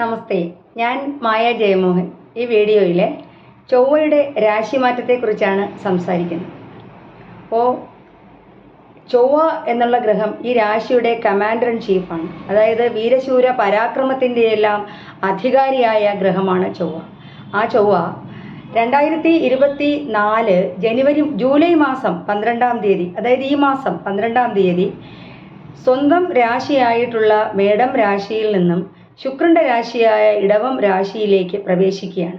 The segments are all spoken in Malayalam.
നമസ്തേ ഞാൻ മായ ജയമോഹൻ. ഈ വീഡിയോയിലെ ചൊവ്വയുടെ രാശിമാറ്റത്തെക്കുറിച്ചാണ് സംസാരിക്കുന്നത്. അപ്പോൾ ചൊവ്വ എന്നുള്ള ഗ്രഹം ഈ രാശിയുടെ കമാൻഡർ ഇൻ ചീഫാണ് അതായത് വീരശൂര പരാക്രമത്തിന്റെ എല്ലാം അധികാരിയായ ഗ്രഹമാണ് ചൊവ്വ. ആ ചൊവ്വ രണ്ടായിരത്തി ഇരുപത്തി നാല് ജനുവരി ജൂലൈ മാസം പന്ത്രണ്ടാം തീയതി അതായത് ഈ മാസം പന്ത്രണ്ടാം തീയതി സ്വന്തം രാശിയായിട്ടുള്ള മേടം രാശിയിൽ നിന്നും ശുക്രന്റെ രാശിയായ ഇടവം രാശിയിലേക്ക് പ്രവേശിക്കുകയാണ്.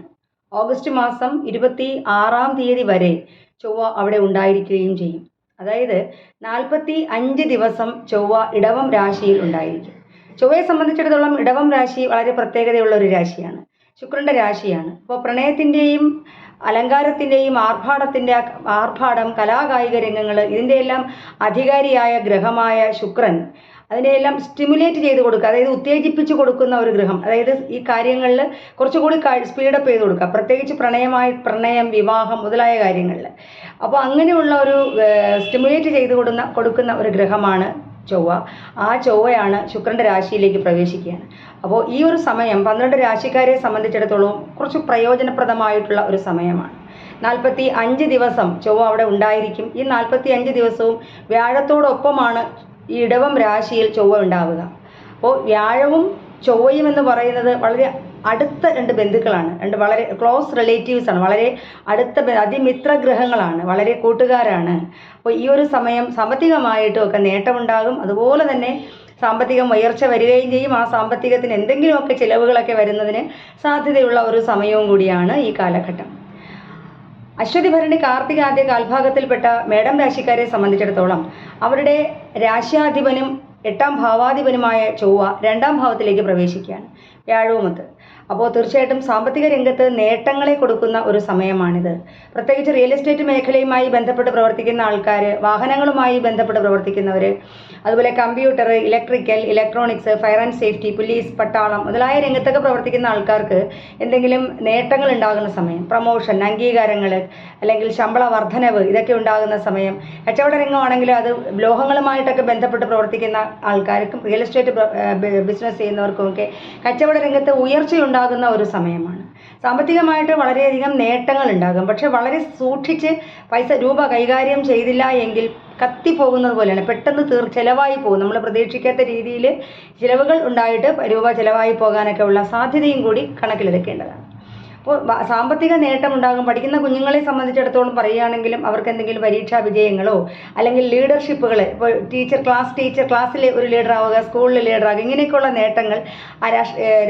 ഓഗസ്റ്റ് മാസം ഇരുപത്തി ആറാം തീയതി വരെ ചൊവ്വ അവിടെ ഉണ്ടായിരിക്കുകയും ചെയ്യും. അതായത് നാൽപ്പത്തി അഞ്ച് ദിവസം ചൊവ്വ ഇടവം രാശിയിൽ ഉണ്ടായിരിക്കും. ചൊവ്വയെ സംബന്ധിച്ചിടത്തോളം ഇടവം രാശി വളരെ പ്രത്യേകതയുള്ള ഒരു രാശിയാണ്. ശുക്രന്റെ രാശിയാണ്. അപ്പോൾ പ്രണയത്തിന്റെയും അലങ്കാരത്തിന്റെയും ആർഭാടത്തിന്റെ ആർഭാടം കലാകായിക രംഗങ്ങൾ ഇതിന്റെയെല്ലാം അധികാരിയായ ഗ്രഹമായ ശുക്രൻ അതിനെയെല്ലാം സ്റ്റിമുലേറ്റ് ചെയ്ത് കൊടുക്കുക. അതായത് ഉത്തേജിപ്പിച്ച് കൊടുക്കുന്ന ഒരു ഗ്രഹം. അതായത് ഈ കാര്യങ്ങളിൽ കുറച്ചുകൂടി സ്പീഡപ്പ് ചെയ്ത് കൊടുക്കുക. പ്രത്യേകിച്ച് പ്രണയമായി പ്രണയം വിവാഹം മുതലായ കാര്യങ്ങളിൽ. അപ്പോൾ അങ്ങനെയുള്ള ഒരു സ്റ്റിമുലേറ്റ് ചെയ്ത് കൊടുക്കുന്ന കൊടുക്കുന്ന ഒരു ഗ്രഹമാണ് ചൊവ്വ. ആ ചൊവ്വയാണ് ശുക്രന്റെ രാശിയിലേക്ക് പ്രവേശിക്കുകയാണ്. അപ്പോൾ ഈ ഒരു സമയം പന്ത്രണ്ട് രാശിക്കാരെ സംബന്ധിച്ചിടത്തോളം കുറച്ച് പ്രയോജനപ്രദമായിട്ടുള്ള ഒരു സമയമാണ്. നാൽപ്പത്തി അഞ്ച് ദിവസം ചൊവ്വ അവിടെ ഉണ്ടായിരിക്കും. ഈ നാൽപ്പത്തി അഞ്ച് ദിവസവും വ്യാഴത്തോടൊപ്പമാണ് ഇടവം രാശിയിൽ ചൊവ്വ ഉണ്ടാവുക. അപ്പോൾ വ്യാഴവും ചൊവ്വയും എന്ന് പറയുന്നത് വളരെ അടുത്ത രണ്ട് ബന്ധുക്കളാണ്. രണ്ട് വളരെ ക്ലോസ് റിലേറ്റീവ്സ് ആണ്. വളരെ അടുത്ത അതിമിത്ര ഗ്രഹങ്ങളാണ്. വളരെ കൂട്ടുകാരാണ്. അപ്പോൾ ഈ ഒരു സമയം സാമ്പത്തികമായിട്ടും ഒക്കെ നേട്ടമുണ്ടാകും. അതുപോലെ തന്നെ സാമ്പത്തികം ഉയർച്ച വരികയും ചെയ്യും. ആ സാമ്പത്തികത്തിന് എന്തെങ്കിലുമൊക്കെ ചിലവുകളൊക്കെ വരുന്നതിന് സാധ്യതയുള്ള ഒരു സമയവും കൂടിയാണ് ഈ കാലഘട്ടം. അശ്വതി ഭരണി കാർത്തിക ആദ്യ കാൽഭാഗത്തിൽപ്പെട്ട മേടം രാശിക്കാരെ സംബന്ധിച്ചിടത്തോളം അവരുടെ രാശ്യാധിപനും എട്ടാം ഭാവാധിപനുമായ ചൊവ്വ രണ്ടാം ഭാവത്തിലേക്ക് പ്രവേശിക്കുകയാണ് വ്യാഴവുമൊത്ത് അപ്പോൾ തീർച്ചയായിട്ടും സാമ്പത്തിക രംഗത്ത് നേട്ടങ്ങളെ കൊടുക്കുന്ന ഒരു സമയമാണിത്. പ്രത്യേകിച്ച് റിയൽ എസ്റ്റേറ്റ് മേഖലയുമായി ബന്ധപ്പെട്ട് പ്രവർത്തിക്കുന്ന ആൾക്കാർ വാഹനങ്ങളുമായി ബന്ധപ്പെട്ട് പ്രവർത്തിക്കുന്നവർ അതുപോലെ computer electrical electronics fire and safety police പട്ടാളം മുതലായ രംഗത്തൊക്കെ പ്രവർത്തിക്കുന്ന ആൾക്കാർക്ക് എന്തെങ്കിലും നേട്ടങ്ങൾ ഉണ്ടാകുന്ന സമയം പ്രൊമോഷൻ അംഗീകാരങ്ങൾ അല്ലെങ്കിൽ ശമ്പള വർധനവ് ഇതൊക്കെ ഉണ്ടാകുന്ന സമയം കച്ചവട രംഗമാണെങ്കിൽ അത് ലോഹങ്ങളുമായിട്ടൊക്കെ ബന്ധപ്പെട്ട് പ്രവർത്തിക്കുന്ന ആൾക്കാർക്കും റിയൽ എസ്റ്റേറ്റ് ബിസിനസ് ചെയ്യുന്നവർക്കും ഒക്കെ കച്ചവട രംഗത്ത് ഉയർച്ചയുണ്ടാകുന്ന ഒരു സമയമാണ്. സാമ്പത്തികമായിട്ട് വളരെയധികം നേട്ടങ്ങൾ ഉണ്ടാകും പക്ഷെ വളരെ സൂക്ഷിച്ച് പൈസ രൂപ കൈകാര്യം ചെയ്തില്ല എങ്കിൽ കത്തിപ്പോകുന്നത് പോലെയാണ്. പെട്ടെന്ന് തീർ ചിലവായി പോകും. നമ്മൾ പ്രതീക്ഷിക്കാത്ത രീതിയിൽ ചിലവുകൾ ഉണ്ടായിട്ട് രൂപ ചിലവായി പോകാനൊക്കെ ഉള്ള സാധ്യതയും കൂടി കണക്കിലെടുക്കേണ്ടതാണ്. അപ്പോൾ സാമ്പത്തിക നേട്ടം ഉണ്ടാകും. പഠിക്കുന്ന കുഞ്ഞുങ്ങളെ സംബന്ധിച്ചിടത്തോളം പറയുകയാണെങ്കിലും അവർക്ക് എന്തെങ്കിലും പരീക്ഷാ വിജയങ്ങളോ അല്ലെങ്കിൽ ലീഡർഷിപ്പുകൾ ഇപ്പോൾ ടീച്ചർ ക്ലാസ് ടീച്ചർ ക്ലാസ്സിലെ ഒരു ലീഡർ ആവുക സ്കൂളിൽ ലീഡർ ആവുക ഇങ്ങനെയൊക്കെയുള്ള നേട്ടങ്ങൾ ആ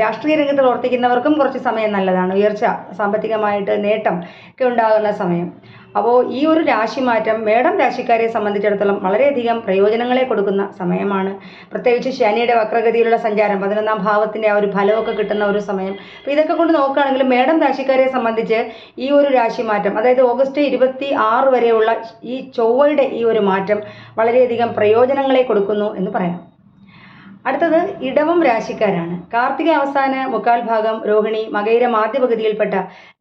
രാഷ്ട്രീയ രംഗത്ത് പ്രവർത്തിക്കുന്നവർക്കും കുറച്ച് സമയം നല്ലതാണ്. ഉയർച്ച സാമ്പത്തികമായിട്ട് നേട്ടം ഒക്കെ ഉണ്ടാകുന്ന സമയം. അപ്പോൾ ഈ ഒരു രാശി മാറ്റം മേടം രാശിക്കാരെ സംബന്ധിച്ചിടത്തോളം വളരെയധികം പ്രയോജനങ്ങളെ കൊടുക്കുന്ന സമയമാണ്. പ്രത്യേകിച്ച് ശനിയുടെ വക്രഗതിയിലുള്ള സഞ്ചാരം പതിനൊന്നാം ഭാവത്തിന്റെ ആ ഒരു ഫലമൊക്കെ കിട്ടുന്ന ഒരു സമയം. അപ്പോൾ ഇതൊക്കെ കൊണ്ട് നോക്കുകയാണെങ്കിൽ മേടം രാശിക്കാരെ സംബന്ധിച്ച് ഈ ഒരു രാശി മാറ്റം അതായത് ഓഗസ്റ്റ് ഇരുപത്തി ആറ് വരെയുള്ള ഈ ചൊവ്വയുടെ ഈ ഒരു മാറ്റം വളരെയധികം പ്രയോജനങ്ങളെ കൊടുക്കുന്നു എന്ന് പറയാം. അടുത്തത് ഇടവം രാശിക്കാരാണ്. കാർത്തിക അവസാന മുക്കാൽ ഭാഗം രോഹിണി മകയിരം ആദ്യ പകുതിയിൽപ്പെട്ട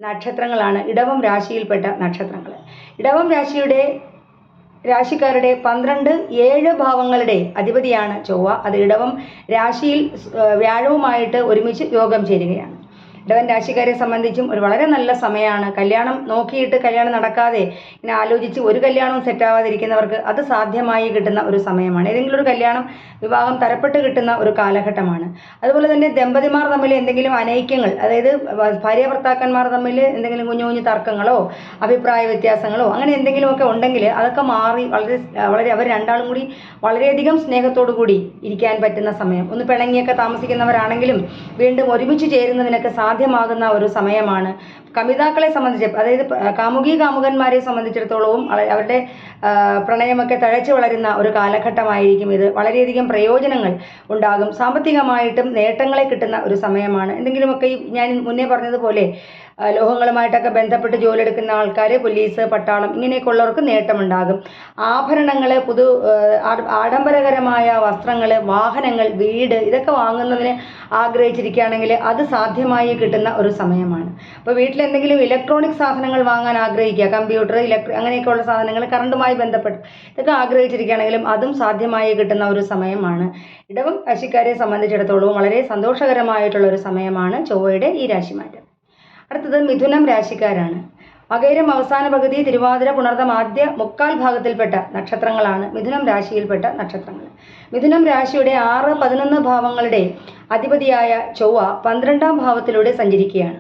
നക്ഷത്രങ്ങളാണ് ഇടവം രാശിയിൽപ്പെട്ട നക്ഷത്രങ്ങൾ. ഇടവം രാശിയുടെ രാശിക്കാരുടെ പന്ത്രണ്ട് ഏഴ് ഭാവങ്ങളുടെ അധിപതിയാണ് ചൊവ്വ. അത് ഇടവം രാശിയിൽ വ്യാഴവുമായിട്ട് ഒരുമിച്ച് യോഗം ചേരുകയാണ്. ഇടവൻ രാശിക്കാരെ സംബന്ധിച്ചും ഒരു വളരെ നല്ല സമയമാണ് കല്യാണം നോക്കിയിട്ട് കല്യാണം നടക്കാതെ ഇങ്ങനെ ആലോചിച്ച് ഒരു കല്യാണവും സെറ്റാവാതിരിക്കുന്നവർക്ക് അത് സാധ്യമായി കിട്ടുന്ന ഒരു സമയമാണ്. ഏതെങ്കിലും ഒരു കല്യാണം വിവാഹം തരപ്പെട്ട് കിട്ടുന്ന ഒരു കാലഘട്ടമാണ്. അതുപോലെ തന്നെ ദമ്പതിമാർ തമ്മിൽ എന്തെങ്കിലും അനൈക്യങ്ങൾ അതായത് ഭാര്യ ഭർത്താക്കന്മാർ തമ്മിൽ എന്തെങ്കിലും കുഞ്ഞു കുഞ്ഞു തർക്കങ്ങളോ അഭിപ്രായ വ്യത്യാസങ്ങളോ അങ്ങനെ എന്തെങ്കിലുമൊക്കെ ഉണ്ടെങ്കിൽ അതൊക്കെ മാറി വളരെ വളരെ അവർ രണ്ടാളും കൂടി വളരെയധികം സ്നേഹത്തോടു കൂടി ഇരിക്കാൻ പറ്റുന്ന സമയം. ഒന്ന് പിണങ്ങിയൊക്കെ താമസിക്കുന്നവരാണെങ്കിലും വീണ്ടും ഒരുമിച്ച് ചേരുന്നതിനൊക്കെ സാധ്യമാകുന്ന ഒരു സമയമാണ്. കമിതാക്കളെ സംബന്ധിച്ച് അതായത് കാമുകി കാമുകന്മാരെ സംബന്ധിച്ചിടത്തോളവും അവരുടെ പ്രണയമൊക്കെ തഴച്ചു വളരുന്ന ഒരു കാലഘട്ടമായിരിക്കും ഇത്. വളരെയധികം പ്രയോജനങ്ങൾ ഉണ്ടാകും. സാമ്പത്തികമായിട്ടും നേട്ടങ്ങളെ കിട്ടുന്ന ഒരു സമയമാണ്. എന്തെങ്കിലുമൊക്കെ ഞാൻ മുന്നേ പറഞ്ഞതുപോലെ ലോഹങ്ങളുമായിട്ടൊക്കെ ബന്ധപ്പെട്ട് ജോലി എടുക്കുന്ന ആൾക്കാർ പോലീസ് പട്ടാളം ഇങ്ങനെയൊക്കെ ഉള്ളവർക്ക് നേട്ടമുണ്ടാകും. ആഭരണങ്ങൾ പുതു ആഡംബരകരമായ വസ്ത്രങ്ങൾ വാഹനങ്ങൾ വീട് ഇതൊക്കെ വാങ്ങുന്നതിന് ആഗ്രഹിച്ചിരിക്കുകയാണെങ്കിൽ അത് സാധ്യമായി കിട്ടുന്ന ഒരു സമയമാണ്. അപ്പോൾ വീട്ടിൽ എന്തെങ്കിലും ഇലക്ട്രോണിക് സാധനങ്ങൾ വാങ്ങാൻ ആഗ്രഹിക്കുക. കമ്പ്യൂട്ടർ ഇലക്ട്രി അങ്ങനെയൊക്കെയുള്ള സാധനങ്ങൾ കറണ്ടുമായി ബന്ധപ്പെട്ട് ഇതൊക്കെ ആഗ്രഹിച്ചിരിക്കുകയാണെങ്കിലും അതും സാധ്യമായി കിട്ടുന്ന ഒരു സമയമാണ്. ഇടവം രാശിക്കാരെ സംബന്ധിച്ചിടത്തോളം വളരെ സന്തോഷകരമായിട്ടുള്ള ഒരു സമയമാണ് ചൊവ്വയുടെ ഈ രാശിമാറ്റം. അടുത്തത് മിഥുനം രാശിക്കാരാണ്. മകേരം അവസാന പകുതി തിരുവാതിര പുണർദം ആദ്യ മുക്കാൽ ഭാഗത്തിൽപ്പെട്ട നക്ഷത്രങ്ങളാണ്. മിഥുനം രാശിയിൽപ്പെട്ട നക്ഷത്രങ്ങൾ. മിഥുനം രാശിയുടെ ആറ് പതിനൊന്ന് ഭാവങ്ങളുടെ അധിപതിയായ ചൊവ്വ പന്ത്രണ്ടാം ഭാവത്തിലൂടെ സഞ്ചരിക്കുകയാണ്.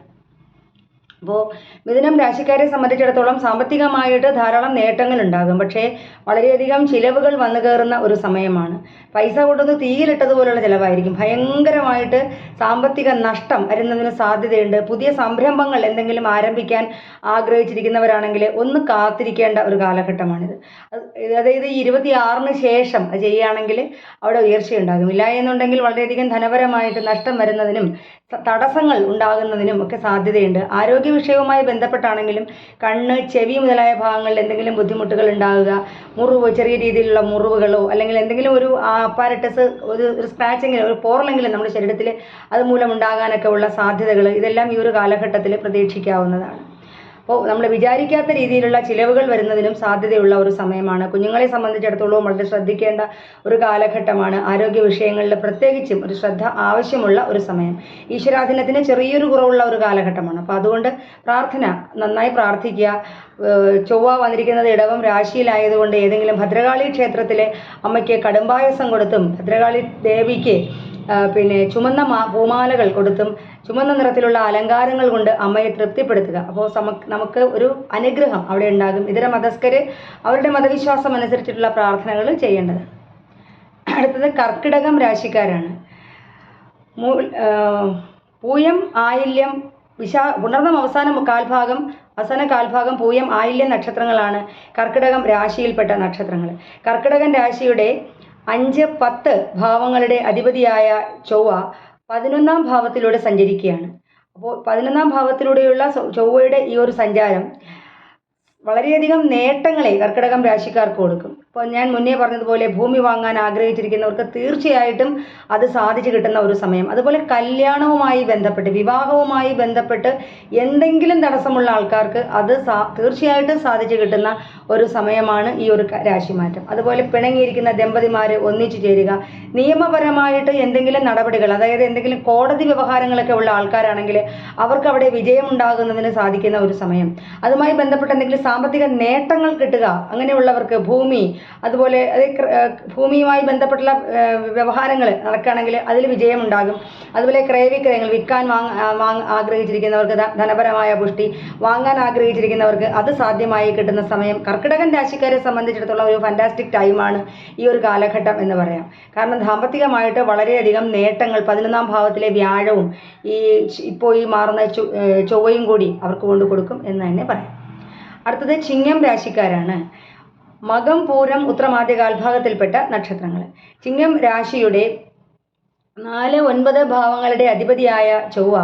അപ്പോൾ മിഥുനം രാശിക്കാരെ സംബന്ധിച്ചിടത്തോളം സാമ്പത്തികമായിട്ട് ധാരാളം നേട്ടങ്ങൾ ഉണ്ടാകും പക്ഷേ വളരെയധികം ചിലവുകൾ വന്നു കയറുന്ന ഒരു സമയമാണ്. പൈസ കൊണ്ടൊന്ന് തീയിലിട്ടതുപോലുള്ള ചിലവായിരിക്കും. ഭയങ്കരമായിട്ട് സാമ്പത്തിക നഷ്ടം വരുന്നതിന് സാധ്യതയുണ്ട്. പുതിയ സംരംഭങ്ങൾ എന്തെങ്കിലും ആരംഭിക്കാൻ ആഗ്രഹിച്ചിരിക്കുന്നവരാണെങ്കിൽ ഒന്ന് കാത്തിരിക്കേണ്ട ഒരു കാലഘട്ടമാണിത്. അതായത് ഈ ഇരുപത്തി ആറിന് ശേഷം ചെയ്യുകയാണെങ്കിൽ അവിടെ ഉയർച്ചയുണ്ടാകും. ഇല്ല എന്നുണ്ടെങ്കിൽ വളരെയധികം ധനപരമായിട്ട് നഷ്ടം വരുന്നതിനും തടസ്സങ്ങൾ ഉണ്ടാകുന്നതിനും ഒക്കെ സാധ്യതയുണ്ട്. ആരോഗ്യ വിഷയവുമായി ബന്ധപ്പെട്ടാണെങ്കിലും കണ്ണ് ചെവി മുതലായ ഭാഗങ്ങളിൽ എന്തെങ്കിലും ബുദ്ധിമുട്ടുകൾ ഉണ്ടാകുക മുറിവ് ചെറിയ രീതിയിലുള്ള മുറിവുകളോ അല്ലെങ്കിൽ എന്തെങ്കിലും ഒരു അപ്പാരറ്റസ് ഒരു ഒരു സ്ക്രാച്ചെങ്കിലും ഒരു പോറലെങ്കിലും നമ്മുടെ ശരീരത്തിൽ അതുമൂലം ഉണ്ടാകാനൊക്കെ ഉള്ള സാധ്യതകൾ ഇതെല്ലാം ഈ ഒരു കാലഘട്ടത്തിൽ പ്രതീക്ഷിക്കാവുന്നതാണ്. അപ്പോൾ നമ്മൾ വിചാരിക്കാത്ത രീതിയിലുള്ള ചിലവുകൾ വരുന്നതിനും സാധ്യതയുള്ള ഒരു സമയമാണ്. കുഞ്ഞുങ്ങളെ സംബന്ധിച്ചിടത്തോളം വളരെ ശ്രദ്ധിക്കേണ്ട ഒരു കാലഘട്ടമാണ്. ആരോഗ്യ വിഷയങ്ങളിൽ പ്രത്യേകിച്ചും ഒരു ശ്രദ്ധ ആവശ്യമുള്ള ഒരു സമയം. ഈശ്വരാധീനത്തിന് ചെറിയൊരു കുറവുള്ള ഒരു കാലഘട്ടമാണ്. അപ്പോൾ അതുകൊണ്ട് പ്രാർത്ഥന നന്നായി പ്രാർത്ഥിക്കുക. ചൊവ്വ വന്നിരിക്കുന്നത് ഇടവം രാശിയിലായതുകൊണ്ട് ഏതെങ്കിലും ഭദ്രകാളി ക്ഷേത്രത്തിലെ അമ്മയ്ക്ക് കടുംപായസം കൊടുത്തും ഭദ്രകാളി ദേവിക്ക് പിന്നെ ചുമന്ന മാ പൂമാലകൾ കൊടുത്തും ചുമന്ന നിറത്തിലുള്ള അലങ്കാരങ്ങൾ കൊണ്ട് അമ്മയെ തൃപ്തിപ്പെടുത്തുക. അപ്പോൾ നമുക്ക് ഒരു അനുഗ്രഹം അവിടെ ഉണ്ടാകും. ഇതര മതസ്ഥര് അവരുടെ മതവിശ്വാസം അനുസരിച്ചിട്ടുള്ള പ്രാർത്ഥനകൾ ചെയ്യേണ്ടത്. അടുത്തത് കർക്കിടകം രാശിക്കാരാണ്. പൂയം ആയില്യം വിശാ പുണർന്നം അവസാന കാൽഭാഗം അവസാന കാൽഭാഗം പൂയം ആയില്യം നക്ഷത്രങ്ങളാണ് കർക്കിടകം രാശിയിൽപ്പെട്ട നക്ഷത്രങ്ങൾ കർക്കിടകം രാശിയുടെ അഞ്ച് പത്ത് ഭാവങ്ങളുടെ അധിപതിയായ ചൊവ്വ പതിനൊന്നാം ഭാവത്തിലൂടെ സഞ്ചരിക്കുകയാണ്. അപ്പോൾ പതിനൊന്നാം ഭാവത്തിലൂടെയുള്ള ചൊവ്വയുടെ ഈ ഒരു സഞ്ചാരം വളരെയധികം നേട്ടങ്ങളെ കർക്കിടകം രാശിക്കാർക്ക് കൊടുക്കും. ഇപ്പോൾ ഞാൻ മുന്നേ പറഞ്ഞതുപോലെ ഭൂമി വാങ്ങാൻ ആഗ്രഹിച്ചിരിക്കുന്നവർക്ക് തീർച്ചയായിട്ടും അത് സാധിച്ചു കിട്ടുന്ന ഒരു സമയം. അതുപോലെ കല്യാണവുമായി ബന്ധപ്പെട്ട് വിവാഹവുമായി ബന്ധപ്പെട്ട് എന്തെങ്കിലും തടസ്സമുള്ള ആൾക്കാർക്ക് അത് സാ തീർച്ചയായിട്ടും സാധിച്ചു കിട്ടുന്ന ഒരു സമയമാണ് ഈ ഒരു രാശിമാറ്റം. അതുപോലെ പിണങ്ങിയിരിക്കുന്ന ദമ്പതിമാർ ഒന്നിച്ചു ചേരുക. നിയമപരമായിട്ട് എന്തെങ്കിലും നടപടികൾ അതായത് എന്തെങ്കിലും കോടതി വ്യവഹാരങ്ങളൊക്കെ ഉള്ള ആൾക്കാരാണെങ്കിൽ അവർക്ക് അവിടെ വിജയമുണ്ടാകുന്നതിന് സാധിക്കുന്ന ഒരു സമയം. അതുമായി ബന്ധപ്പെട്ട് എന്തെങ്കിലും സാമ്പത്തിക നേട്ടങ്ങൾ കിട്ടുക അങ്ങനെയുള്ളവർക്ക് ഭൂമി അതുപോലെ അത് ഭൂമിയുമായി ബന്ധപ്പെട്ടുള്ള വ്യവഹാരങ്ങൾ നടക്കുകയാണെങ്കിൽ അതിൽ വിജയമുണ്ടാകും. അതുപോലെ ക്രയവിക്രയങ്ങൾ വിൽക്കാൻ വാങ്ങ ആഗ്രഹിച്ചിരിക്കുന്നവർക്ക് ധനപരമായ പുഷ്ടി വാങ്ങാൻ ആഗ്രഹിച്ചിരിക്കുന്നവർക്ക് അത് സാധ്യമായി കിട്ടുന്ന സമയം. കർക്കിടകൻ രാശിക്കാരെ സംബന്ധിച്ചിടത്തോളം ഒരു ഫാന്റാസ്റ്റിക് ടൈമാണ് ഈ ഒരു കാലഘട്ടം എന്ന് പറയാം. കാരണം സാമ്പത്തികമായിട്ട് വളരെയധികം നേട്ടങ്ങൾ പതിനൊന്നാം ഭാവത്തിലെ വ്യാഴവും ഈ ഇപ്പോ ഇപ്പോൾ ഈ മാറുന്ന ചൊവ്വയും കൂടി അവർക്ക് കൊണ്ടു കൊടുക്കും എന്ന് തന്നെ പറയാം. അടുത്തത് ചിങ്ങം രാശിക്കാരാണ്. മകം പൂരം ഉത്രമാദ്യ കാൽഭാഗത്തിൽപ്പെട്ട നക്ഷത്രങ്ങൾ. ചിങ്ങം രാശിയുടെ നാല് ഒൻപത് ഭാവങ്ങളുടെ അധിപതിയായ ചൊവ്വ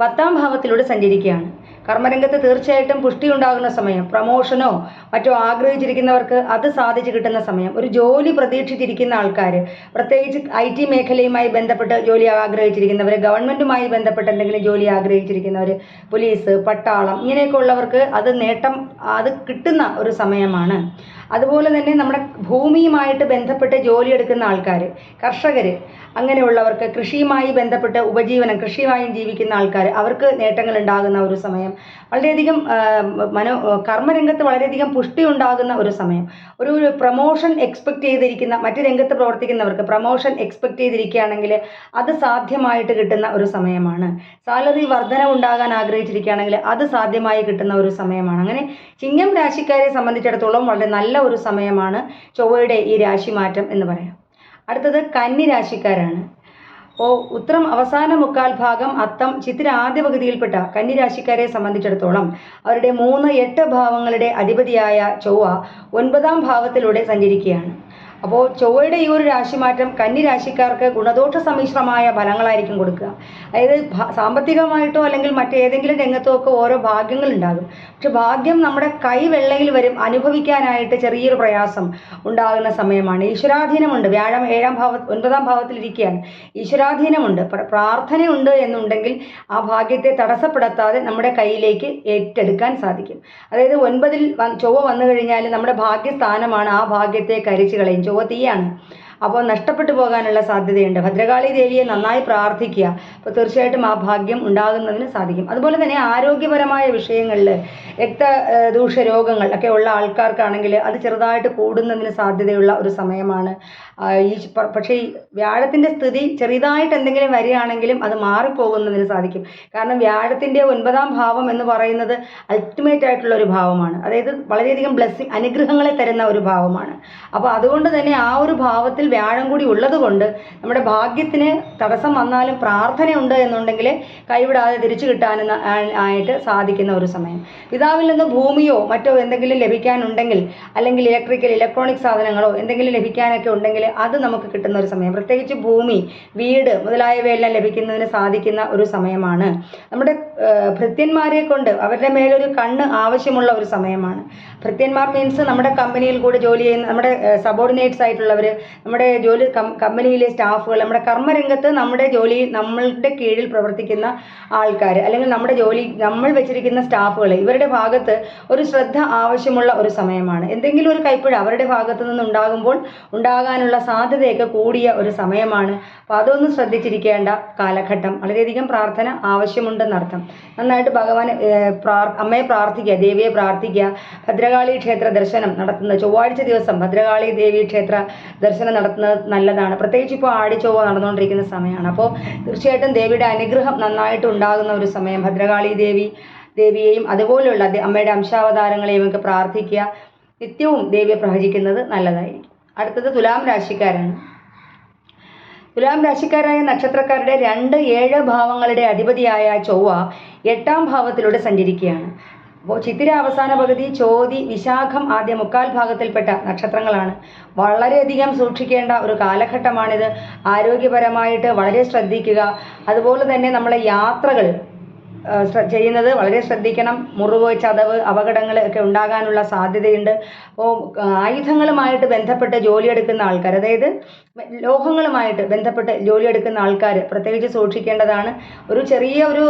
പത്താം ഭാവത്തിലൂടെ സഞ്ചരിക്കുകയാണ്. കർമ്മരംഗത്ത് തീർച്ചയായിട്ടും പുഷ്ടി ഉണ്ടാകുന്ന സമയം പ്രമോഷനോ മറ്റോ ആഗ്രഹിച്ചിരിക്കുന്നവർക്ക് അത് സാധിച്ചു കിട്ടുന്ന സമയം ഒരു ജോലി പ്രതീക്ഷിച്ചിരിക്കുന്ന ആൾക്കാർ പ്രത്യേകിച്ച് ഐ ടി മേഖലയുമായി ബന്ധപ്പെട്ട് ജോലി ആഗ്രഹിച്ചിരിക്കുന്നവർ ഗവൺമെന്റുമായി ബന്ധപ്പെട്ട് എന്തെങ്കിലും ജോലി ആഗ്രഹിച്ചിരിക്കുന്നവർ പോലീസ് പട്ടാളം ഇങ്ങനെയൊക്കെ ഉള്ളവർക്ക് അത് നേട്ടം അത് കിട്ടുന്ന ഒരു സമയമാണ്. അതുപോലെ തന്നെ നമ്മുടെ ഭൂമിയുമായിട്ട് ബന്ധപ്പെട്ട് ജോലിയെടുക്കുന്ന ആൾക്കാർ കർഷകർ അങ്ങനെയുള്ളവർക്ക് കൃഷിയുമായി ബന്ധപ്പെട്ട് ഉപജീവനം കൃഷിയുമായും ജീവിക്കുന്ന ആൾക്കാർ അവർക്ക് നേട്ടങ്ങൾ ഉണ്ടാകുന്ന ഒരു സമയം വളരെയധികം മനോ കർമ്മരംഗത്ത് വളരെയധികം പുഷ്ടി ഉണ്ടാകുന്ന ഒരു സമയം. ഒരു ഒരു പ്രൊമോഷൻ എക്സ്പെക്ട് ചെയ്തിരിക്കുന്ന മറ്റ് രംഗത്ത് പ്രവർത്തിക്കുന്നവർക്ക് പ്രൊമോഷൻ എക്സ്പെക്ട് ചെയ്തിരിക്കുകയാണെങ്കിൽ അത് സാധ്യമായിട്ട് കിട്ടുന്ന ഒരു സമയമാണ്. സാലറി വർധന ഉണ്ടാകാൻ ആഗ്രഹിച്ചിരിക്കുകയാണെങ്കിൽ അത് സാധ്യമായി കിട്ടുന്ന ഒരു സമയമാണ്. അങ്ങനെ ചിങ്ങം രാശിക്കാരെ സംബന്ധിച്ചിടത്തോളം വളരെ നല്ല ഒരു സമയമാണ് ചൊവ്വയുടെ ഈ രാശി മാറ്റം എന്ന് പറയാം. അടുത്തത് കന്നി രാശിക്കാരാണ്. ഓ ഉത്രം അവസാന മുക്കാൽ ഭാഗം അത്തം ചിത്തിര ആദ്യ പകുതിയിൽപ്പെട്ട കന്നി രാശിക്കാരെ സംബന്ധിച്ചിടത്തോളം അവരുടെ മൂന്ന് എട്ട് ഭാവങ്ങളുടെ അധിപതിയായ ചൊവ്വ ഒൻപതാം ഭാവത്തിലൂടെ സഞ്ചരിക്കുകയാണ്. അപ്പോൾ ചൊവ്വയുടെ ഈ ഒരു രാശിമാറ്റം കന്നി രാശിക്കാർക്ക് ഗുണദോഷ സമ്മിശ്രമായ ഫലങ്ങളായിരിക്കും കൊടുക്കുക. അതായത് സാമ്പത്തികമായിട്ടോ അല്ലെങ്കിൽ മറ്റേതെങ്കിലും രംഗത്തോ ഒക്കെ ഓരോ ഭാഗ്യങ്ങൾ ഉണ്ടാകും. പക്ഷെ ഭാഗ്യം നമ്മുടെ കൈവെള്ളയിൽ വരും അനുഭവിക്കാനായിട്ട് ചെറിയൊരു പ്രയാസം ഉണ്ടാകുന്ന സമയമാണ്. ഈശ്വരാധീനമുണ്ട്. വ്യാഴം ഏഴാം ഭാവ ഒൻപതാം ഭാവത്തിൽ ഇരിക്കുകയാണ്. ഈശ്വരാധീനമുണ്ട്. പ്ര- പ്രാർത്ഥനയുണ്ട് എന്നുണ്ടെങ്കിൽ ആ ഭാഗ്യത്തെ തടസ്സപ്പെടുത്താതെ നമ്മുടെ കയ്യിലേക്ക് ഏറ്റെടുക്കാൻ സാധിക്കും. അതായത് ഒൻപതിൽ ചൊവ്വ വന്നു കഴിഞ്ഞാൽ നമ്മുടെ ഭാഗ്യസ്ഥാനമാണ് ആ ഭാഗ്യത്തെ കരിച്ചു കളയും. ചൊവ്വ തീയാണ് അപ്പോൾ നഷ്ടപ്പെട്ടു പോകാനുള്ള സാധ്യതയുണ്ട്. ഭദ്രകാളി ദേവിയെ നന്നായി പ്രാർത്ഥിക്കുക. അപ്പോൾ തീർച്ചയായിട്ടും ആ ഭാഗ്യം ഉണ്ടാകുന്നതിന് സാധിക്കും. അതുപോലെ തന്നെ ആരോഗ്യപരമായ വിഷയങ്ങളിൽ രക്ത ഏഹ്, ദൂഷ രോഗങ്ങൾ ഒക്കെ ഉള്ള ആൾക്കാർക്കാണെങ്കിൽ അത് ചെറുതായിട്ട് കൂടുന്നതിന് സാധ്യതയുള്ള ഒരു സമയമാണ്. ഈ പക്ഷേ ഈ വ്യാഴത്തിന്റെ സ്ഥിതി ചെറുതായിട്ട് എന്തെങ്കിലും വരികയാണെങ്കിലും അത് മാറിപ്പോകുന്നതിന് സാധിക്കും. കാരണം വ്യാഴത്തിന്റെ ഒൻപതാം ഭാവം എന്ന് പറയുന്നത് അൾട്ടിമേറ്റ് ആയിട്ടുള്ള ഒരു ഭാവമാണ്. അതായത് വളരെയധികം ബ്ലെസ്സിങ് അനുഗ്രഹങ്ങളെ തരുന്ന ഒരു ഭാവമാണ്. അപ്പോൾ അതുകൊണ്ട് തന്നെ ആ ഒരു ഭാവത്തിൽ വ്യാഴം കൂടി ഉള്ളത് കൊണ്ട് നമ്മുടെ ഭാഗ്യത്തിന് തടസ്സം വന്നാലും പ്രാർത്ഥനയുണ്ട് എന്നുണ്ടെങ്കിൽ കൈവിടാതെ തിരിച്ചു കിട്ടാനെന്ന് ആയിട്ട് സാധിക്കുന്ന ഒരു സമയം. പിതാവിൽ നിന്ന് ഭൂമിയോ മറ്റോ എന്തെങ്കിലും ലഭിക്കാനുണ്ടെങ്കിൽ അല്ലെങ്കിൽ ഇലക്ട്രിക്കൽ ഇലക്ട്രോണിക് സാധനങ്ങളോ എന്തെങ്കിലും ലഭിക്കാനൊക്കെ ഉണ്ടെങ്കിൽ അത് നമുക്ക് കിട്ടുന്ന ഒരു സമയം. പ്രത്യേകിച്ച് ഭൂമി വീട് മുതലായവയെല്ലാം ലഭിക്കുന്നതിന് സാധിക്കുന്ന ഒരു സമയമാണ്. നമ്മുടെ ഭൃത്യന്മാരെ കൊണ്ട് അവരുടെ മേലൊരു കണ്ണ് ആവശ്യമുള്ള ഒരു സമയമാണ്. ഭൃത്യന്മാർ മീൻസ് നമ്മുടെ കമ്പനിയിൽ കൂടെ ജോലി ചെയ്യുന്ന നമ്മുടെ സബോർഡിനേറ്റ്സ് ആയിട്ടുള്ളവർ നമ്മുടെ ജോലി കം- കമ്പനിയിലെ സ്റ്റാഫുകൾ നമ്മുടെ കർമ്മരംഗത്ത് നമ്മുടെ ജോലി നമ്മളുടെ കീഴിൽ പ്രവർത്തിക്കുന്ന ആൾക്കാർ അല്ലെങ്കിൽ നമ്മുടെ ജോലി നമ്മൾ വെച്ചിരിക്കുന്ന സ്റ്റാഫുകൾ ഇവരുടെ ഭാഗത്ത് ഒരു ശ്രദ്ധ ആവശ്യമുള്ള ഒരു സമയമാണ്. എന്തെങ്കിലും ഒരു കൈപ്പിഴ അവരുടെ ഭാഗത്തു നിന്ന് ഉണ്ടാകുമ്പോൾ ഉണ്ടാകാനുള്ള സാധ്യതയൊക്കെ കൂടിയ ഒരു സമയമാണ്. അപ്പോൾ അതൊന്നും ശ്രദ്ധിച്ചിരിക്കേണ്ട കാലഘട്ടം. വളരെയധികം പ്രാർത്ഥന ആവശ്യമുണ്ടെന്നർത്ഥം നന്നായിട്ട് ഭഗവാൻ അമ്മയെ പ്രാർത്ഥിക്കുക ദേവിയെ പ്രാർത്ഥിക്കുക. ഭദ്രകാളി ക്ഷേത്ര ദർശനം നടത്തുന്ന ചൊവ്വാഴ്ച ദിവസം ഭദ്രകാളി ദേവി ക്ഷേത്ര ദർശനം നടത്തുന്നത് നല്ലതാണ്. പ്രത്യേകിച്ച് ഇപ്പോൾ ആടിച്ചോവ നടന്നുകൊണ്ടിരിക്കുന്ന സമയമാണ് അപ്പോൾ തീർച്ചയായിട്ടും ദേവിയുടെ അനുഗ്രഹം നന്നായിട്ട് ഉണ്ടാകുന്ന ഒരു സമയം. ഭദ്രകാളി ദേവി ദേവിയെയും അതുപോലെയുള്ള അമ്മയുടെ അംശാവതാരങ്ങളെയും ഒക്കെ പ്രാർത്ഥിക്കുക. നിത്യവും ദേവിയെ പ്രവചിക്കുന്നത് നല്ലതായിരിക്കും. അടുത്തത് തുലാം രാശിക്കാരാണ്. തുലാം രാശിക്കാരായ നക്ഷത്രക്കാരുടെ രണ്ട് ഏഴ് ഭാവങ്ങളുടെ അധിപതിയായ ചൊവ്വ എട്ടാം ഭാവത്തിലൂടെ സഞ്ചരിക്കുകയാണ്. ചിത്തിര അവസാന പകുതി ചോതി വിശാഖം ആദ്യ മുക്കാൽ ഭാഗത്തിൽപ്പെട്ട നക്ഷത്രങ്ങളാണ്. വളരെയധികം സൂക്ഷിക്കേണ്ട ഒരു കാലഘട്ടമാണിത്. ആരോഗ്യപരമായിട്ട് വളരെ ശ്രദ്ധിക്കുക. അതുപോലെ തന്നെ നമ്മളെ യാത്രകൾ ചെയ്യുന്നത്. വളരെ ശ്രദ്ധിക്കണം. മുറിവ് ചതവ് അപകടങ്ങൾ ഒക്കെ ഉണ്ടാകാനുള്ള സാധ്യതയുണ്ട്. അപ്പോൾ ആയുധങ്ങളുമായിട്ട് ബന്ധപ്പെട്ട് ജോലിയെടുക്കുന്ന ആൾക്കാർ അതായത് ലോഹങ്ങളുമായിട്ട് ബന്ധപ്പെട്ട് ജോലിയെടുക്കുന്ന ആൾക്കാർ പ്രത്യേകിച്ച് സൂക്ഷിക്കേണ്ടതാണ്. ഒരു ചെറിയ ഒരു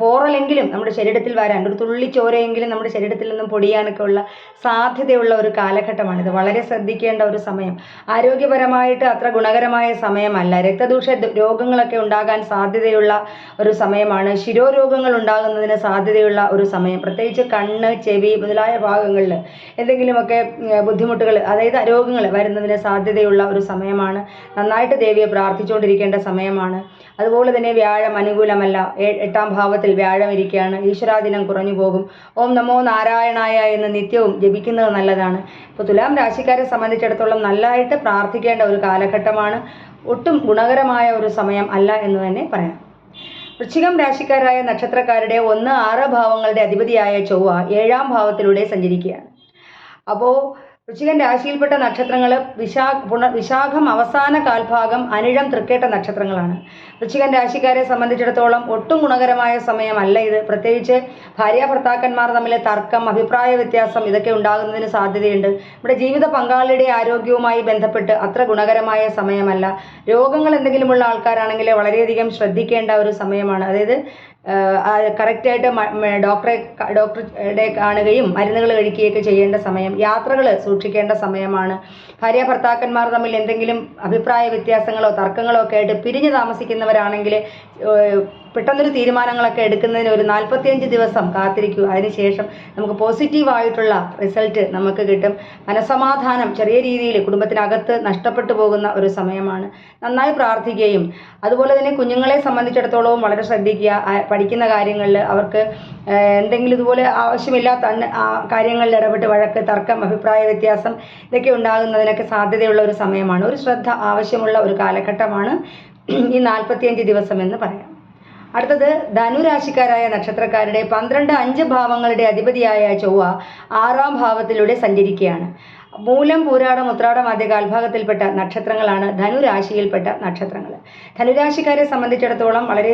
പോറലെങ്കിലും നമ്മുടെ ശരീരത്തിൽ വരാൻ ഒരു തുള്ളി ചോരയെങ്കിലും നമ്മുടെ ശരീരത്തിൽ നിന്നും പൊടിയാനൊക്കെ ഉള്ള സാധ്യതയുള്ള ഒരു കാലഘട്ടമാണിത്. വളരെ ശ്രദ്ധിക്കേണ്ട ഒരു സമയം. ആരോഗ്യപരമായിട്ട് അത്ര ഗുണകരമായ സമയമല്ല. രക്തദൂഷ രോഗങ്ങളൊക്കെ ഉണ്ടാകാൻ സാധ്യതയുള്ള ഒരു സമയമാണ്. ശിരോരോഗങ്ങൾ ഉണ്ടാകുന്നതിന് സാധ്യതയുള്ള ഒരു സമയം. പ്രത്യേകിച്ച് കണ്ണ് ചെവി മുതലായ ഭാഗങ്ങളിൽ എന്തെങ്കിലുമൊക്കെ ബുദ്ധിമുട്ടുകൾ അതായത് രോഗങ്ങൾ വരുന്നതിന് സാധ്യതയുള്ള ഒരു സമയമാണ്. നന്നായിട്ട് ദേവിയെ പ്രാർത്ഥിച്ചുകൊണ്ടിരിക്കേണ്ട സമയമാണ്. അതുപോലെ തന്നെ വ്യാഴം അനുകൂലമല്ല. എട്ടാം ഭാവത്തിൽ വ്യാഴം ഇരിക്കുകയാണ്. ഈശ്വരാദിനം കുറഞ്ഞു പോകും. ഓം നമോ നാരായണായ എന്ന് നിത്യവും ജപിക്കുന്നത് നല്ലതാണ്. ഇപ്പോൾ തുലാം രാശിക്കാരെ സംബന്ധിച്ചിടത്തോളം നല്ലതായിട്ട് പ്രാർത്ഥിക്കേണ്ട ഒരു കാലഘട്ടമാണ്. ഒട്ടും ഗുണകരമായ ഒരു സമയം അല്ല എന്ന് തന്നെ പറയാം. വൃശ്ചികം രാശിക്കാരായ നക്ഷത്രക്കാരുടെ ഒന്ന് ആറ് ഭാവങ്ങളുടെ അധിപതിയായ ചൊവ്വ ഏഴാം ഭാവത്തിലൂടെ സഞ്ചരിക്കുകയാണ്. അപ്പോൾ വൃശ്ചികൻ രാശിയിൽപ്പെട്ട നക്ഷത്രങ്ങൾ വിശാഖ പുണ വിശാഖം അവസാന കാൽഭാഗം അനിഴം തൃക്കേട്ട നക്ഷത്രങ്ങളാണ്. വൃശ്ചികൻ രാശിക്കാരെ സംബന്ധിച്ചിടത്തോളം ഒട്ടും ഗുണകരമായ സമയമല്ല ഇത്. പ്രത്യേകിച്ച് ഭാര്യ ഭർത്താക്കന്മാർ തമ്മിലെ തർക്കം അഭിപ്രായ വ്യത്യാസം ഇതൊക്കെ ഉണ്ടാകുന്നതിന് സാധ്യതയുണ്ട്. ഇവിടെ ജീവിത പങ്കാളിയുടെ ആരോഗ്യവുമായി ബന്ധപ്പെട്ട് അത്ര ഗുണകരമായ സമയമല്ല. രോഗങ്ങൾ എന്തെങ്കിലുമുള്ള ആൾക്കാരാണെങ്കിൽ വളരെയധികം ശ്രദ്ധിക്കേണ്ട ഒരു സമയമാണ്. അതായത് കറക്റ്റായിട്ട് ഡോക്ടറെ ഡോക്ടറെ കാണുകയും മരുന്നുകൾ കഴിക്കുകയൊക്കെ ചെയ്യേണ്ട സമയം യാത്രകൾ സൂക്ഷിക്കേണ്ട സമയമാണ്. ഭാര്യ ഭർത്താക്കന്മാർ തമ്മിൽ എന്തെങ്കിലും അഭിപ്രായ വ്യത്യാസങ്ങളോ തർക്കങ്ങളോ ഒക്കെ ആയിട്ട് പിരിഞ്ഞു താമസിക്കുന്നവരാണെങ്കിൽ പെട്ടെന്നൊരു തീരുമാനങ്ങളൊക്കെ എടുക്കുന്നതിന് ഒരു നാൽപ്പത്തിയഞ്ച് ദിവസം കാത്തിരിക്കുക അതിനുശേഷം നമുക്ക് പോസിറ്റീവായിട്ടുള്ള റിസൾട്ട് നമുക്ക് കിട്ടും. മനസമാധാനം ചെറിയ രീതിയിൽ കുടുംബത്തിനകത്ത് നഷ്ടപ്പെട്ടു പോകുന്ന ഒരു സമയമാണ്. നന്നായി പ്രാർത്ഥിക്കുകയും അതുപോലെ തന്നെ കുഞ്ഞുങ്ങളെ സംബന്ധിച്ചിടത്തോളവും വളരെ ശ്രദ്ധിക്കുക. പഠിക്കുന്ന കാര്യങ്ങളിൽ അവർക്ക് എന്തെങ്കിലും ഇതുപോലെ ആവശ്യമില്ലാത്ത കാര്യങ്ങളിൽ ഇടപെട്ട് വഴക്ക് തർക്കം അഭിപ്രായ വ്യത്യാസം ഇതൊക്കെ ഉണ്ടാകുന്നതിനൊക്കെ സാധ്യതയുള്ള ഒരു സമയമാണ്. ഒരു ശ്രദ്ധ ആവശ്യമുള്ള ഒരു കാലഘട്ടമാണ് ഈ നാൽപ്പത്തിയഞ്ച് ദിവസം എന്ന് പറയാം. അടുത്തത് ധനുരാശിക്കാരായ നക്ഷത്രക്കാരുടെ പന്ത്രണ്ട് അഞ്ച് ഭാവങ്ങളുടെ അധിപതിയായ ചൊവ്വ ആറാം ഭാവത്തിലൂടെ സഞ്ചരിക്കുകയാണ്. മൂലം പൂരാടം ഉത്രാടം ആദ്യ കാൽഭാഗത്തിൽപ്പെട്ട നക്ഷത്രങ്ങളാണ് ധനുരാശിയിൽപ്പെട്ട നക്ഷത്രങ്ങൾ ധനുരാശിക്കാരെ സംബന്ധിച്ചിടത്തോളം വളരെ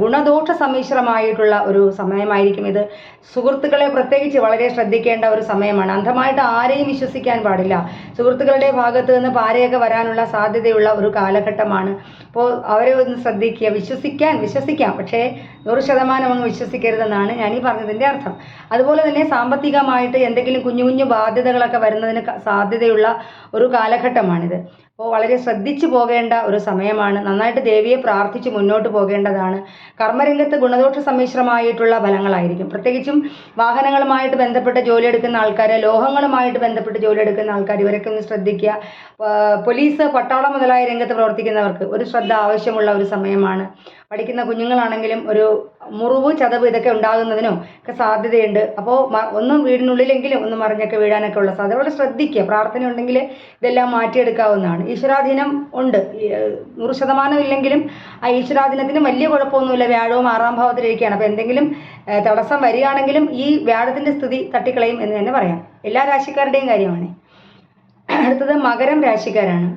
ഗുണദോഷ സമ്മിശ്രമായിട്ടുള്ള ഒരു സമയമായിരിക്കും ഇത്. സുഹൃത്തുക്കളെ പ്രത്യേകിച്ച് വളരെ ശ്രദ്ധിക്കേണ്ട ഒരു സമയമാണ്. അന്ധമായിട്ട് ആരെയും വിശ്വസിക്കാൻ പാടില്ല. സുഹൃത്തുക്കളുടെ ഭാഗത്ത് നിന്ന് പാരയൊക്കെ വരാനുള്ള സാധ്യതയുള്ള ഒരു കാലഘട്ടമാണ്. അപ്പോൾ അവരെ ഒന്ന് ശ്രദ്ധിക്കുക. വിശ്വസിക്കാൻ വിശ്വസിക്കാം. പക്ഷേ നൂറ് ശതമാനം അങ്ങ് വിശ്വസിക്കരുതെന്നാണ് ഞാൻ ഈ പറഞ്ഞതിന്റെ അർത്ഥം. അതുപോലെ തന്നെ സാമ്പത്തികമായിട്ട് എന്തെങ്കിലും കുഞ്ഞു കുഞ്ഞു ബാധ്യതകളൊക്കെ വരുന്നതിന് സാധ്യതയുള്ള ഒരു കാലഘട്ടമാണിത്. അപ്പോൾ വളരെ ശ്രദ്ധിച്ചു പോകേണ്ട ഒരു സമയമാണ്. നന്നായിട്ട് ദേവിയെ പ്രാർത്ഥിച്ച് മുന്നോട്ട് പോകേണ്ടതാണ്. കർമ്മരംഗത്ത് ഗുണദോഷ സമ്മിശ്രമായിട്ടുള്ള ഫലങ്ങളായിരിക്കും. പ്രത്യേകിച്ചും വാഹനങ്ങളുമായിട്ട് ബന്ധപ്പെട്ട് ജോലിയെടുക്കുന്ന ആൾക്കാർ ലോഹങ്ങളുമായിട്ട് ബന്ധപ്പെട്ട് ജോലിയെടുക്കുന്ന ആൾക്കാർ ഇവരൊക്കെ ഒന്ന് ശ്രദ്ധിക്കുക. പോലീസ് പട്ടാളം മുതലായ രംഗത്ത് പ്രവർത്തിക്കുന്നവർക്ക് ഒരു ശ്രദ്ധ ആവശ്യമുള്ള ഒരു സമയമാണ്. പഠിക്കുന്ന കുഞ്ഞുങ്ങളാണെങ്കിലും ഒരു മുറിവ് ചതവ് ഇതൊക്കെ ഉണ്ടാകുന്നതിനും ഒക്കെ സാധ്യതയുണ്ട്. അപ്പോൾ ഒന്നും വീടിനുള്ളിലെങ്കിലും ഒന്ന് മറിഞ്ഞൊക്കെ വീഴാനൊക്കെ ഉള്ള സാധ്യത. വളരെ ശ്രദ്ധിക്കുക. പ്രാർത്ഥന ഉണ്ടെങ്കിൽ ഇതെല്ലാം മാറ്റിയെടുക്കാവുന്നതാണ്. ഈശ്വരാധീനം ഉണ്ട്. നൂറ് ശതമാനം ഇല്ലെങ്കിലും ആ ഈശ്വരാധീനത്തിന് വലിയ കുഴപ്പമൊന്നുമില്ല. വ്യാഴവും ആറാം ഭാവത്തിലിരിക്കുകയാണ്. അപ്പോൾ എന്തെങ്കിലും തടസ്സം വരികയാണെങ്കിലും ഈ വ്യാഴത്തിന്റെ സ്ഥിതി തട്ടിക്കളയും എന്ന് തന്നെ പറയാം. എല്ലാ രാശിക്കാരുടെയും കാര്യമാണ്. അടുത്തത് മകരം രാശിക്കാരാണ്.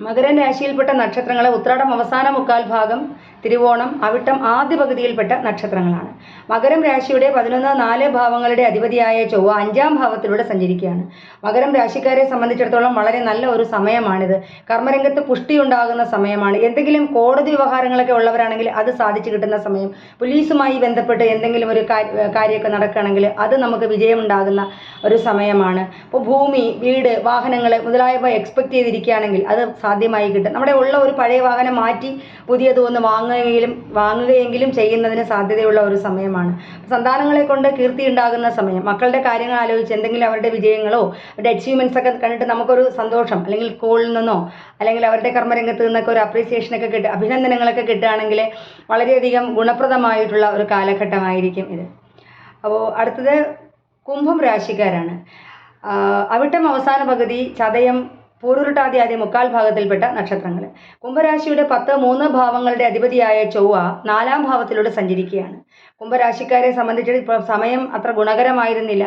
മകരൻ രാശിയിൽപ്പെട്ട നക്ഷത്രങ്ങളെ ഉത്രാടം അവസാന മുക്കാൽ ഭാഗം തിരുവോണം അവിട്ടം ആദ്യ പകുതിയിൽപ്പെട്ട നക്ഷത്രങ്ങളാണ്. മകരം രാശിയുടെ പതിനൊന്ന് നാല് ഭാവങ്ങളുടെ അധിപതിയായ ചൊവ്വ അഞ്ചാം ഭാവത്തിലൂടെ സഞ്ചരിക്കുകയാണ്. മകരം രാശിക്കാരെ സംബന്ധിച്ചിടത്തോളം വളരെ നല്ല ഒരു സമയമാണിത്. കർമ്മരംഗത്ത് പുഷ്ടി ഉണ്ടാകുന്ന സമയമാണ്. എന്തെങ്കിലും കോടതി വ്യവഹാരങ്ങളൊക്കെ ഉള്ളവരാണെങ്കിൽ അത് സാധിച്ചു കിട്ടുന്ന സമയം. പോലീസുമായി ബന്ധപ്പെട്ട് എന്തെങ്കിലും ഒരു കാര്യ- കാര്യമൊക്കെ നടക്കുകയാണെങ്കിൽ അത് നമുക്ക് വിജയമുണ്ടാകുന്ന ഒരു സമയമാണ്. ഇപ്പോൾ ഭൂമി വീട് വാഹനങ്ങൾ മുതലായവ എക്സ്പെക്ട് ചെയ്തിരിക്കുകയാണെങ്കിൽ അത് സാധ്യമായി കിട്ടും. നമ്മുടെ ഉള്ള ഒരു പഴയ വാഹനം മാറ്റി പുതിയത് ഒന്ന് വാങ്ങുകയെങ്കിലും വാങ്ങുകയെങ്കിലും ചെയ്യുന്നതിന് സാധ്യതയുള്ള ഒരു സമയമാണ്. സന്താനങ്ങളെ കൊണ്ട് കീർത്തി ഉണ്ടാകുന്ന സമയം മക്കളുടെ കാര്യങ്ങൾ ആലോചിച്ച് എന്തെങ്കിലും അവരുടെ വിജയങ്ങളോ അവരുടെ അച്ചീവ്മെന്റ്സ് ഒക്കെ കണ്ടിട്ട് നമുക്കൊരു സന്തോഷം അല്ലെങ്കിൽ സ്കൂളിൽ നിന്നോ അല്ലെങ്കിൽ അവരുടെ കർമ്മരംഗത്ത് നിന്നൊക്കെ ഒരു അപ്രീസിയേഷനൊക്കെ കിട്ടുക അഭിനന്ദനങ്ങളൊക്കെ കിട്ടുകയാണെങ്കിൽ വളരെയധികം ഗുണപ്രദമായിട്ടുള്ള ഒരു കാലഘട്ടമായിരിക്കും ഇത്. അപ്പോൾ അടുത്തത് കുംഭം രാശിക്കാരാണ്. അവിട്ടം അവസാന പകുതി ചതയം പൂരുരുട്ടാതി ആദ്യ മുക്കാൽ ഭാഗത്തിൽപ്പെട്ട നക്ഷത്രങ്ങൾ. കുംഭരാശിയുടെ പത്ത് മൂന്ന് ഭാവങ്ങളുടെ അധിപതിയായ ചൊവ്വ നാലാം ഭാവത്തിലൂടെ സഞ്ചരിക്കുകയാണ്. കുംഭരാശിക്കാരെ സംബന്ധിച്ചിടത്തോളം സമയം അത്ര ഗുണകരമായിരുന്നില്ല.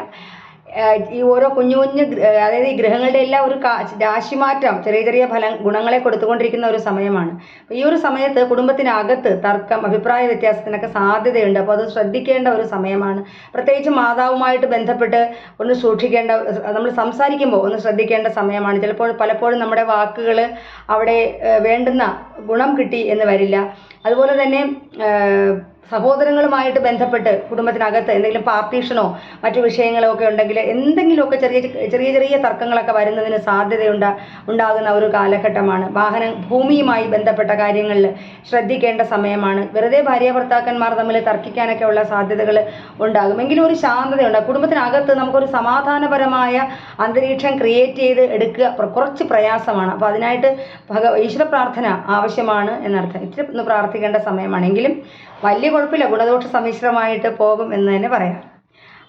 ഈ ഓരോ കുഞ്ഞു കുഞ്ഞു അതായത് ഈ ഗ്രഹങ്ങളുടെ എല്ലാം ഒരു രാശിമാറ്റം ചെറിയ ചെറിയ ഫല ഗുണങ്ങളെ കൊടുത്തുകൊണ്ടിരിക്കുന്ന ഒരു സമയമാണ്. ഈ ഒരു സമയത്ത് കുടുംബത്തിനകത്ത് തർക്കം അഭിപ്രായ വ്യത്യാസത്തിനൊക്കെ സാധ്യതയുണ്ട്. അപ്പോൾ അത് ശ്രദ്ധിക്കേണ്ട ഒരു സമയമാണ്. പ്രത്യേകിച്ച് മാതാവുമായിട്ട് ബന്ധപ്പെട്ട് ഒന്ന് സൂക്ഷിക്കേണ്ട നമ്മൾ സംസാരിക്കുമ്പോൾ ഒന്ന് ശ്രദ്ധിക്കേണ്ട സമയമാണ്. ചിലപ്പോൾ പലപ്പോഴും നമ്മുടെ വാക്കുകൾ അവിടെ വേണ്ടുന്ന ഗുണം കിട്ടി എന്ന് വരില്ല. അതുപോലെ തന്നെ സഹോദരങ്ങളുമായിട്ട് ബന്ധപ്പെട്ട് കുടുംബത്തിനകത്ത് എന്തെങ്കിലും പാർട്ടീഷനോ മറ്റു വിഷയങ്ങളോ ഒക്കെ ഉണ്ടെങ്കിൽ എന്തെങ്കിലുമൊക്കെ ചെറിയ ചെറിയ ചെറിയ തർക്കങ്ങളൊക്കെ വരുന്നതിന് സാധ്യതയുണ്ട് ഉണ്ടാകുന്ന ഒരു കാലഘട്ടമാണ്. വാഹന ഭൂമിയുമായി ബന്ധപ്പെട്ട കാര്യങ്ങളിൽ ശ്രദ്ധിക്കേണ്ട സമയമാണ്. വെറുതെ ഭാര്യ ഭർത്താക്കന്മാർ തമ്മിൽ തർക്കിക്കാനൊക്കെ ഉള്ള സാധ്യതകൾ ഉണ്ടാകും. എങ്കിലും ഒരു ശാന്തതയുണ്ട്. കുടുംബത്തിനകത്ത് നമുക്കൊരു സമാധാനപരമായ അന്തരീക്ഷം ക്രിയേറ്റ് ചെയ്ത് എടുക്കുക കുറച്ച് പ്രയാസമാണ്. അപ്പോൾ അതിനായിട്ട് ഭഗ ഈശ്വര പ്രാർത്ഥന ആവശ്യമാണ് എന്നർത്ഥം. ഇച്ചിരി ഒന്ന് പ്രാർത്ഥിക്കേണ്ട സമയമാണ്. എങ്കിലും വലിയ കുഴപ്പമില്ല. ഗുണദോഷ സമ്മിശ്രമായിട്ട് പോകും എന്ന് തന്നെ പറയാം.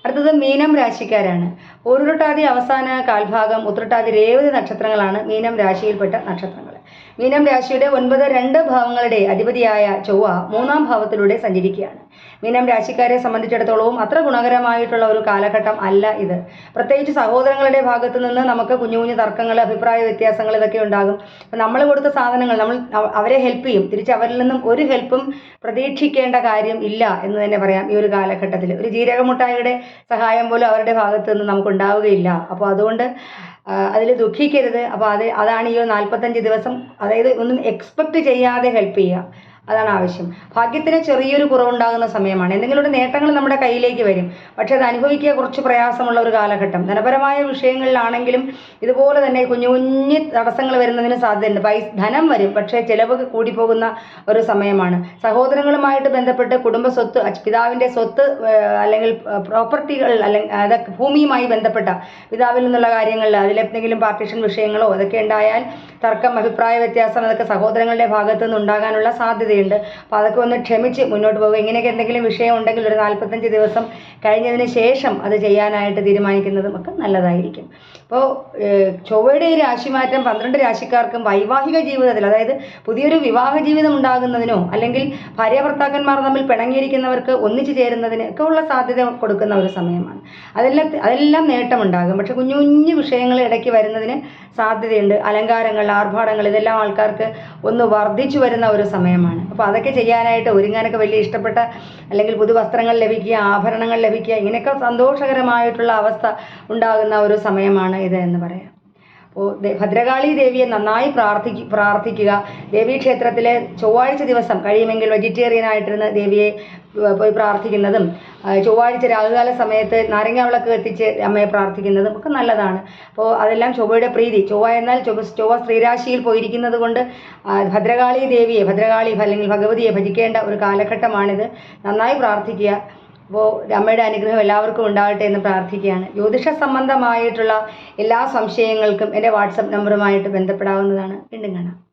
അടുത്തത് മീനം രാശിക്കാരാണ്. ഉരുട്ടാതി അവസാന കാൽഭാഗം ഉത്രട്ടാതി രേവതി നക്ഷത്രങ്ങളാണ് മീനം രാശിയിൽപ്പെട്ട നക്ഷത്രങ്ങൾ. മീനം രാശിയുടെ ഒൻപത് രണ്ട് ഭാവങ്ങളുടെ അധിപതിയായ ചൊവ്വ മൂന്നാം ഭാവത്തിലൂടെ സഞ്ചരിക്കുകയാണ്. മീനം രാശിക്കാരെ സംബന്ധിച്ചിടത്തോളവും അത്ര ഗുണകരമായിട്ടുള്ള ഒരു കാലഘട്ടം അല്ല ഇത്. പ്രത്യേകിച്ച് സഹോദരങ്ങളുടെ ഭാഗത്തു നിന്ന് നമുക്ക് കുഞ്ഞു കുഞ്ഞു തർക്കങ്ങൾ അഭിപ്രായ വ്യത്യാസങ്ങൾ ഇതൊക്കെ ഉണ്ടാകും. നമ്മൾ കൊടുത്ത സാധനങ്ങൾ നമ്മൾ അവരെ ഹെൽപ്പ് ചെയ്യും. തിരിച്ച് അവരിൽ നിന്നും ഒരു ഹെൽപ്പും പ്രതീക്ഷിക്കേണ്ട കാര്യം ഇല്ല എന്ന് തന്നെ പറയാം ഈ ഒരു കാലഘട്ടത്തിൽ. ഒരു ജീരകമുട്ടായിയുടെ സഹായം പോലും അവരുടെ ഭാഗത്തു നിന്ന് നമുക്ക് ഉണ്ടാവുകയില്ല. അപ്പോൾ അതുകൊണ്ട് അതിൽ ദുഃഖിക്കരുത്. അപ്പോൾ അത് അതാണ് ഈ നാൽപ്പത്തഞ്ച് ദിവസം. അതായത് ഒന്നും എക്സ്പെക്റ്റ് ചെയ്യാതെ ഹെൽപ്പ് ചെയ്യുക. അതാണ് ആവശ്യം. ഭാഗ്യത്തിന് ചെറിയൊരു കുറവുണ്ടാകുന്ന സമയമാണ്. എന്തെങ്കിലും ഒരു നേട്ടങ്ങൾ നമ്മുടെ കയ്യിലേക്ക് വരും. പക്ഷേ അത് അനുഭവിക്കുക കുറച്ച് പ്രയാസമുള്ള ഒരു കാലഘട്ടം. ധനപരമായ വിഷയങ്ങളിലാണെങ്കിലും ഇതുപോലെ തന്നെ കുഞ്ഞു കുഞ്ഞു തടസ്സങ്ങൾ വരുന്നതിന് സാധ്യതയുണ്ട്. പൈസ ധനം വരും പക്ഷേ ചിലവ് കൂടിപ്പോകുന്ന ഒരു സമയമാണ്. സഹോദരങ്ങളുമായിട്ട് ബന്ധപ്പെട്ട് കുടുംബ സ്വത്ത് പിതാവിന്റെ സ്വത്ത് അല്ലെങ്കിൽ പ്രോപ്പർട്ടികൾ അല്ലെങ്കിൽ അതൊക്കെ ഭൂമിയുമായി ബന്ധപ്പെട്ട പിതാവിൽ നിന്നുള്ള കാര്യങ്ങളിൽ അതിലെന്തെങ്കിലും പാർട്ടീഷൻ വിഷയങ്ങളോ അതൊക്കെ ഉണ്ടായാൽ തർക്കം അഭിപ്രായ വ്യത്യാസം അതൊക്കെ സഹോദരങ്ങളുടെ ഭാഗത്തു നിന്ന് ഉണ്ടാകാനുള്ള സാധ്യതയുണ്ട്. അപ്പോൾ അതൊക്കെ ഒന്ന് ക്ഷമിച്ച് മുന്നോട്ട് പോകുക ഇങ്ങനെയൊക്കെ എന്തെങ്കിലും വിഷയം ഉണ്ടെങ്കിൽ ഒരു നാൽപ്പത്തഞ്ച് ദിവസം കഴിഞ്ഞതിന് ശേഷം അത് ചെയ്യാനായിട്ട് തീരുമാനിക്കുന്നതും ഒക്കെ നല്ലതായിരിക്കും. അപ്പോൾ ചൊവ്വയുടെ ഈ രാശിമാറ്റം പന്ത്രണ്ട് രാശിക്കാർക്കും വൈവാഹിക ജീവിതത്തിൽ അതായത് പുതിയൊരു വിവാഹ ജീവിതം ഉണ്ടാകുന്നതിനോ അല്ലെങ്കിൽ ഭാര്യ ഭർത്താക്കന്മാർ തമ്മിൽ പിണങ്ങിയിരിക്കുന്നവർക്ക് ഒന്നിച്ചു ചേരുന്നതിന് ഒക്കെ ഉള്ള സാധ്യത കൊടുക്കുന്ന ഒരു സമയമാണ്. അതെല്ലാം അതെല്ലാം നേട്ടമുണ്ടാകും. പക്ഷെ കുഞ്ഞു കുഞ്ഞു വിഷയങ്ങൾ ഇടയ്ക്ക് വരുന്നതിന് സാധ്യതയുണ്ട്. അലങ്കാരങ്ങൾ ആർഭാടങ്ങൾ ഇതെല്ലാം ആൾക്കാർക്ക് ഒന്ന് വർദ്ധിച്ചു വരുന്ന ഒരു സമയമാണ്. അപ്പോൾ അതൊക്കെ ചെയ്യാനായിട്ട് ഒരുങ്ങാനൊക്കെ വലിയ ഇഷ്ടപ്പെട്ട അല്ലെങ്കിൽ പുതുവസ്ത്രങ്ങൾ ലഭിക്കുക ആഭരണങ്ങൾ ലഭിക്കുക ഇങ്ങനെയൊക്കെ സന്തോഷകരമായിട്ടുള്ള അവസ്ഥ ഉണ്ടാകുന്ന ഒരു സമയമാണ് ഇത് എന്ന് പറയാം. അപ്പോൾ ഭദ്രകാളി ദേവിയെ നന്നായി പ്രാർത്ഥിക്കുക. പ്രാർത്ഥിക്കുക ദേവീക്ഷേത്രത്തിലെ ചൊവ്വാഴ്ച ദിവസം കഴിയുമെങ്കിൽ വെജിറ്റേറിയൻ ആയിട്ടിരുന്ന് ദേവിയെ പോയി പ്രാർത്ഥിക്കുന്നതും ചൊവ്വാഴ്ച രാഹുകാല സമയത്ത് നാരങ്ങ വിളക്ക് കത്തിച്ച് അമ്മയെ പ്രാർത്ഥിക്കുന്നതും ഒക്കെ നല്ലതാണ്. അപ്പോൾ അതെല്ലാം ചൊവ്വയുടെ പ്രീതി. ചൊവ്വ എന്നാൽ ചൊവ്വ സ്ത്രീരാശിയിൽ പോയിരിക്കുന്നത് കൊണ്ട് ഭദ്രകാളി ദേവിയെ ഭദ്രകാളി അല്ലെങ്കിൽ ഭഗവതിയെ ഭജിക്കേണ്ട ഒരു കാലഘട്ടമാണിത്. നന്നായി പ്രാർത്ഥിക്കുക. അപ്പോൾ അമ്മയുടെ അനുഗ്രഹം എല്ലാവർക്കും ഉണ്ടാകട്ടെ എന്ന് പ്രാർത്ഥിക്കുകയാണ്. ജ്യോതിഷ സംബന്ധമായിട്ടുള്ള എല്ലാ സംശയങ്ങൾക്കും എന്റെ വാട്സപ്പ് നമ്പറുമായിട്ട് ബന്ധപ്പെടാവുന്നതാണ്. വീണ്ടും കാണാം.